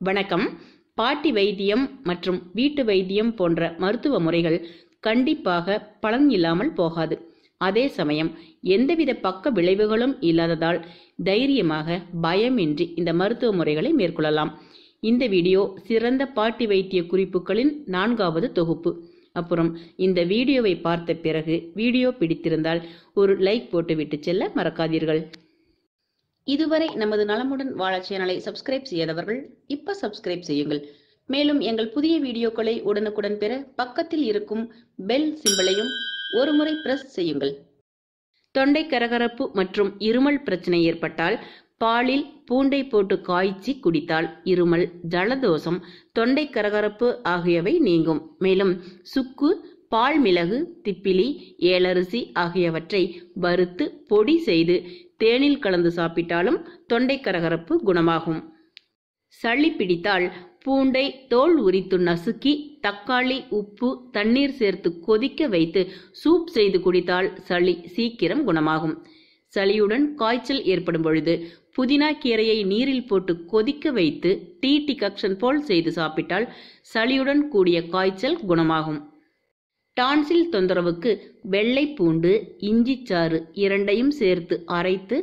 வணக்கம். பாட்டி வைத்தியம் மற்றும் வீட்டு வைத்தியம் போன்ற மருத்துவ முறைகள் கண்டிப்பாக பலன் இல்லாமல் போகாது. அதே சமயம் எந்தவித பக்க விளைவுகளும் இல்லாததால் தைரியமாக பயமின்றி இந்த மருத்துவ முறைகளை மேற்கொள்ளலாம். இந்த வீடியோ சிறந்த பாட்டி வைத்திய குறிப்புகளின் நான்காவது தொகுப்பு. அப்புறம் இந்த வீடியோவை பார்த்த பிறகு வீடியோ பிடித்திருந்தால் ஒரு லைக் போட்டுவிட்டு செல்ல மறக்காதீர்கள். இதுவரை நமது நலமுடன் வாழ சேனலை சப்ஸ்கிரைப் செய்யாதவர்கள் இப்ப சப்ஸ்கிரைப் செய்யுங்கள். மேலும் எங்கள் புதிய வீடியோக்களை உடனுக்குடன் பெற பக்கத்தில் இருக்கும் பெல் சிம்பலையும் ஒருமுறை பிரஸ் செய்யுங்கள். தொண்டை கரகரப்பு மற்றும் இருமல் பிரச்சனை ஏற்பட்டால் பாலில் பூண்டை போட்டு காய்ச்சி குடித்தால் இருமல் ஜலதோஷம் தொண்டை கரகரப்பு ஆகியவை நீங்கும். மேலும் சுக்கு பால் மிளகு திப்பிலி ஏலரிசி ஆகியவற்றை வறுத்து பொடி செய்து தேனில் கலந்து சாப்பிட்டாலும் தொண்டை கரகரப்பு குணமாகும். சளி பிடித்தால் பூண்டை தோல் உரித்து நசுக்கி தக்காளி உப்பு தண்ணீர் சேர்த்து கொதிக்க வைத்து சூப் செய்து குடித்தால் சளி சீக்கிரம் குணமாகும். சளியுடன் காய்ச்சல் ஏற்படும் பொழுது புதினா கீரையை நீரில் போட்டு கொதிக்க வைத்து டீ டிகக்ஷன் போல் செய்து சாப்பிட்டால் சளியுடன் கூடிய காய்ச்சல் குணமாகும். டான்சில் தொந்தரவுக்கு வெள்ளை பூண்டு இஞ்சிச்சாறு இரண்டையும் சேர்த்து அரைத்து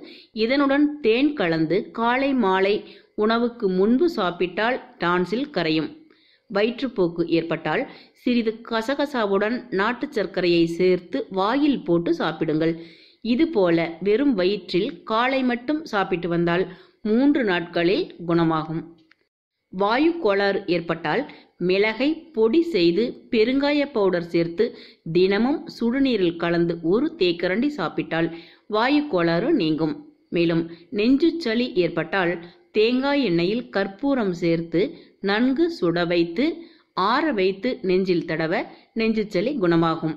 இதனுடன் தேன் கலந்து காலை மாலை உணவுக்கு முன்பு சாப்பிட்டால் டான்சில் கரையும். வயிற்றுப்போக்கு ஏற்பட்டால் சிறிது கசகசாவுடன் நாட்டு சர்க்கரையை சேர்த்து வாயில் போட்டு சாப்பிடுங்கள். இதுபோல வெறும் வயிற்றில் காலை மட்டும் சாப்பிட்டு வந்தால் மூன்று நாட்களில் குணமாகும். வாயு கோளாறு ஏற்பட்டால் மிளகை பொடி செய்து பெருங்காய பவுடர் சேர்த்து தினமும் சுடுநீரில் கலந்து ஒரு தேக்கரண்டி சாப்பிட்டால் வாயு கோளாறு நீங்கும். மேலும் நெஞ்சு சளி ஏற்பட்டால் தேங்காய் எண்ணெயில் கற்பூரம் சேர்த்து நன்கு சுட வைத்து ஆற வைத்து நெஞ்சில் தடவ நெஞ்சு சளி குணமாகும்.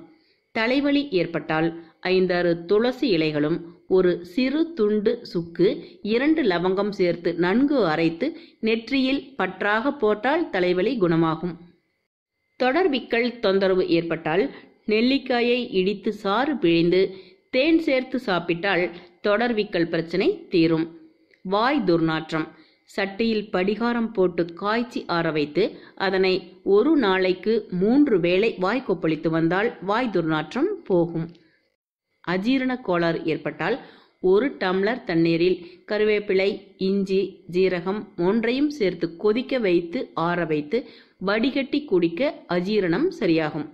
தலைவலி ஏற்பட்டால் ஐந்தாறு துளசி இலைகளும் ஒரு சிறு துண்டு சுக்கு இரண்டு லவங்கம் சேர்த்து நன்கு அரைத்து நெற்றியில் பற்றாக போட்டால் தலைவலி குணமாகும். தொடர்விக்கல் தொந்தரவு ஏற்பட்டால் நெல்லிக்காயை இடித்து சாறு பிழிந்து தேன் சேர்த்து சாப்பிட்டால் தொடர்விக்கல் பிரச்சனை தீரும். வாய் துர்நாற்றம். சட்டியில் படிகாரம் போட்டு காய்ச்சி ஆற வைத்து அதனை ஒரு நாளைக்கு மூன்று வேளை வாய் கொப்பளித்து வந்தால் வாய் துர்நாற்றம் போகும். அஜீரண கோளாறு ஏற்பட்டால் ஒரு டம்ளர் தண்ணீரில் கருவேப்பிலை இஞ்சி ஜீரகம் ஒன்றையும் சேர்த்து கொதிக்க வைத்து ஆற வைத்து வடிகட்டி குடிக்க அஜீரணம் சரியாகும்.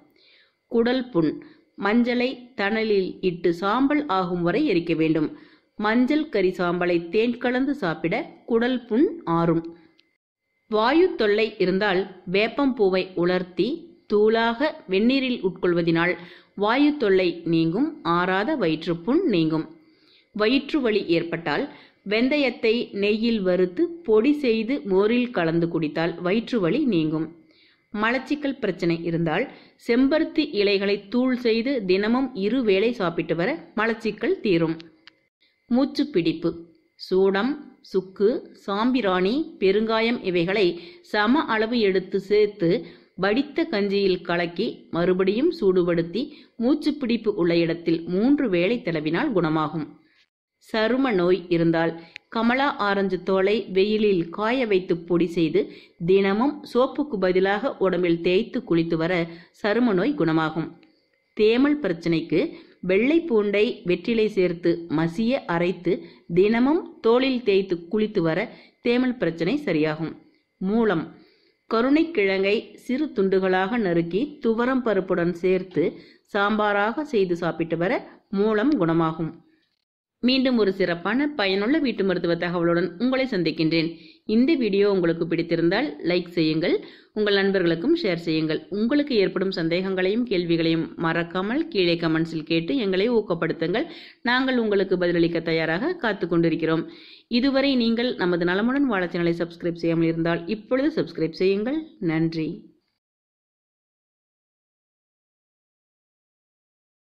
குடல் புண். மஞ்சளை தணலில் இட்டு சாம்பல் ஆகும் வரை எரிக்க வேண்டும். மஞ்சள் கறி சாம்பலை தேன் கலந்து சாப்பிட குடல் புண் ஆறும். வாயு தொல்லை இருந்தால் வேப்பம் பூவை உலர்த்தி தூளாக வெந்நீரில் உட்கொள்வதினால் வாயு தொல்லை நீங்கும் ஆறாத வயிற்றுப்புண் நீங்கும். வயிற்று வலி ஏற்பட்டால் வெந்தயத்தை நெய்யில் வறுத்து பொடி செய்து மோரில் கலந்து குடித்தால் வயிற்று வலி நீங்கும். மலச்சிக்கல் பிரச்சனை இருந்தால் செம்பருத்தி இலைகளை தூள் செய்து தினமும் இரு வேளை சாப்பிட்டு வர மலச்சிக்கல் தீரும். மூச்சு பிடிப்பு சூடம் சுக்கு சாம்பிராணி பெருங்காயம் இவைகளை சம அளவு எடுத்து சேர்த்து வடித்த கஞ்சியில் கலக்கி மறுபடியும் சூடுபடுத்தி மூச்சுப்பிடிப்பு உள்ள இடத்தில் மூன்று வேளை தடவினால் குணமாகும். சரும நோய் இருந்தால் கமலா ஆரஞ்சு தோலை வெயிலில் காய வைத்து பொடி செய்து தினமும் சோப்புக்கு பதிலாக உடம்பில் தேய்த்து குளித்து வர சரும நோய் குணமாகும். தேமல் பிரச்சனைக்கு வெள்ளை பூண்டை வெற்றிலை சேர்த்து மசிய அரைத்து தினமும் தோளில் தேய்த்து குளித்து வர தேமல் பிரச்சனை சரியாகும். மூலம் கருணைக்கிழங்கை சிறு துண்டுகளாக நறுக்கி துவரம் பருப்புடன் சேர்த்து சாம்பாராக செய்து சாப்பிட்டு வர மூலம் குணமாகும். மீண்டும் ஒரு சிறப்பான பயனுள்ள வீட்டு மருத்துவ தகவலுடன் உங்களை சந்திக்கின்றேன். இந்த வீடியோ உங்களுக்கு பிடித்திருந்தால் லைக் செய்யுங்கள் உங்கள் நண்பர்களுக்கும் ஷேர் செய்யுங்கள். உங்களுக்கு ஏற்படும் சந்தேகங்களையும் கேள்விகளையும் மறக்காமல் கீழே கமெண்ட்ஸில் கேட்டு எங்களை ஊக்கப்படுத்துங்கள். நாங்கள் உங்களுக்கு பதிலளிக்க தயாராக காத்து கொண்டிருக்கிறோம். இதுவரை நீங்கள் நமது நலமுடன் வாழ சேனலை சப்ஸ்கிரைப் செய்யாமல் இருந்தால் இப்பொழுது சப்ஸ்கிரைப் செய்யுங்கள். நன்றி.